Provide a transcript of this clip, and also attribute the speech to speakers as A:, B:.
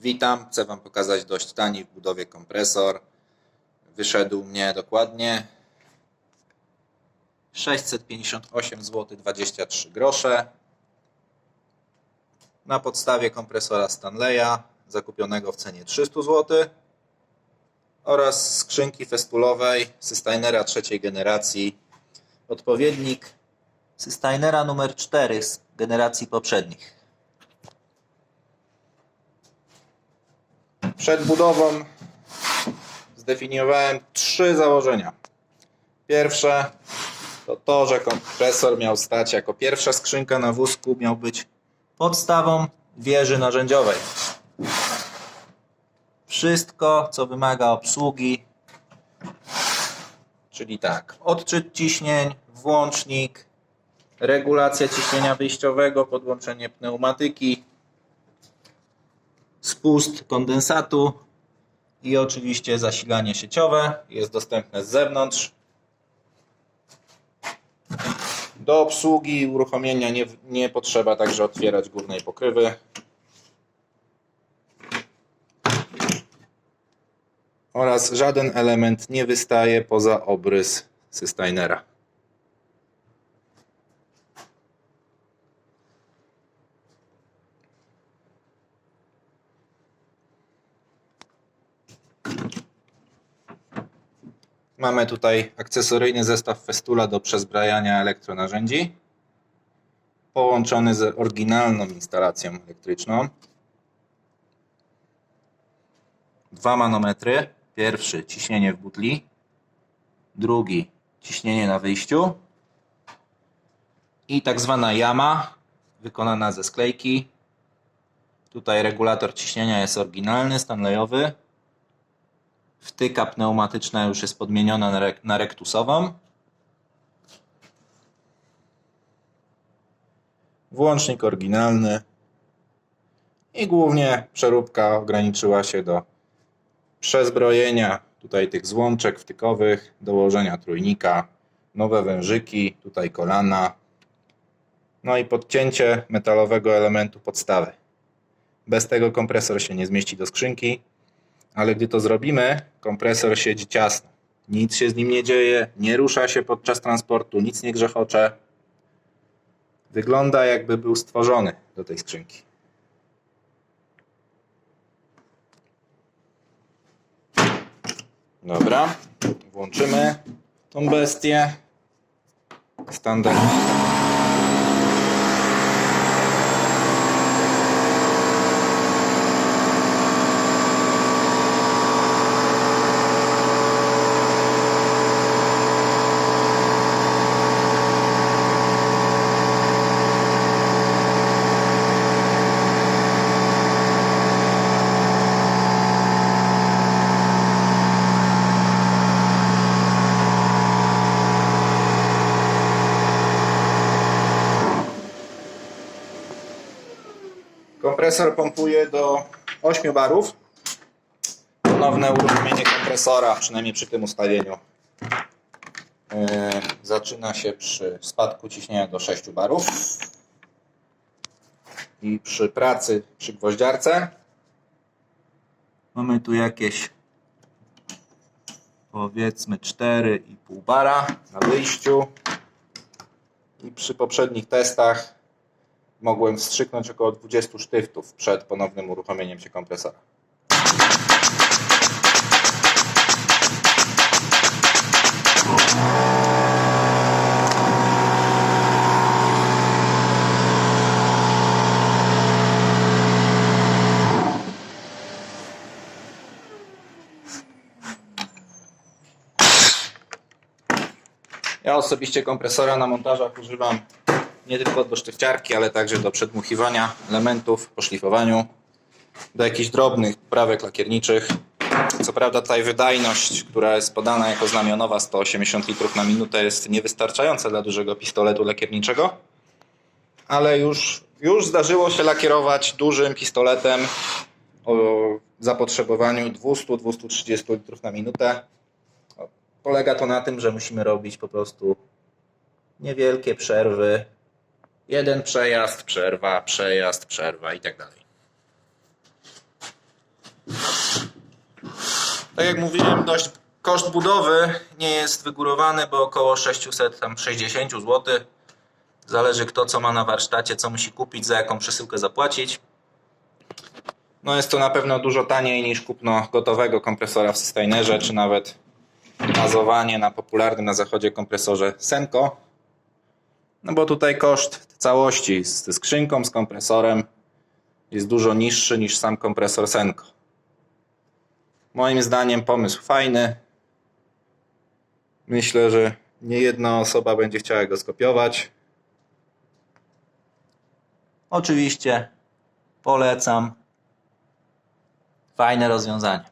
A: Witam, chcę Wam pokazać dość tani w budowie kompresor. Wyszedł mnie dokładnie 658 zł 23 grosze. Na podstawie kompresora Stanleya zakupionego w cenie 300 zł oraz skrzynki festulowej Systeinera trzeciej generacji. Odpowiednik Systeinera numer 4 z generacji poprzednich. Przed budową zdefiniowałem trzy założenia. Pierwsze to to, że kompresor miał stać jako pierwsza skrzynka na wózku, miał być podstawą wieży narzędziowej. Wszystko, co wymaga obsługi, czyli tak, odczyt ciśnień, włącznik, regulacja ciśnienia wyjściowego, podłączenie pneumatyki, spust kondensatu i oczywiście zasilanie sieciowe jest dostępne z zewnątrz. Do obsługi i uruchomienia nie, nie potrzeba także otwierać górnej pokrywy. Oraz żaden element nie wystaje poza obrys Systeinera. Mamy tutaj akcesoryjny zestaw Festula do przezbrajania elektronarzędzi. Połączony z oryginalną instalacją elektryczną. Dwa manometry. Pierwszy ciśnienie w butli. Drugi ciśnienie na wyjściu. I tak zwana jama wykonana ze sklejki. Tutaj regulator ciśnienia jest oryginalny, Stanleyowy. Wtyka pneumatyczna już jest podmieniona na, na rektusową. Włącznik oryginalny. I głównie przeróbka ograniczyła się do przezbrojenia tutaj tych złączek wtykowych, dołożenia trójnika, nowe wężyki, tutaj kolana. No i podcięcie metalowego elementu podstawy. Bez tego kompresor się nie zmieści do skrzynki ale gdy to zrobimy, kompresor siedzi ciasno. Nic się z nim nie dzieje, nie rusza się podczas transportu, nic nie grzechocze. Wygląda jakby był stworzony do tej skrzynki. Dobra, włączymy tą bestię. Standard. Kompresor pompuje do 8 barów. Ponowne uruchomienie kompresora, przynajmniej przy tym ustawieniu, zaczyna się przy spadku ciśnienia do 6 barów. I przy pracy przy gwoździarce mamy tu jakieś powiedzmy 4,5 bara na wyjściu. I przy poprzednich testach mogłem wstrzyknąć około 20 sztyftów przed ponownym uruchomieniem się kompresora. Ja osobiście kompresora na montażach używam nie tylko do sztywciarki, ale także do przedmuchiwania elementów, po szlifowaniu, do jakichś drobnych poprawek lakierniczych. Co prawda tutaj wydajność, która jest podana jako znamionowa 180 litrów na minutę jest niewystarczająca dla dużego pistoletu lakierniczego, ale już, już zdarzyło się lakierować dużym pistoletem o zapotrzebowaniu 200-230 litrów na minutę. Polega to na tym, że musimy robić po prostu niewielkie przerwy. Jeden przejazd, przerwa, przejazd, przerwa i tak dalej. Tak jak mówiłem, dość koszt budowy nie jest wygórowany, bo około 660 zł. Zależy kto co ma na warsztacie, co musi kupić, za jaką przesyłkę zapłacić. No jest to na pewno dużo taniej niż kupno gotowego kompresora w Sustainerze, czy nawet bazowanie na popularnym na zachodzie kompresorze Senko. No bo tutaj koszt całości ze skrzynką, z kompresorem jest dużo niższy niż sam kompresor Senko. Moim zdaniem pomysł fajny. Myślę, że nie jedna osoba będzie chciała go skopiować. Oczywiście polecam. Fajne rozwiązanie.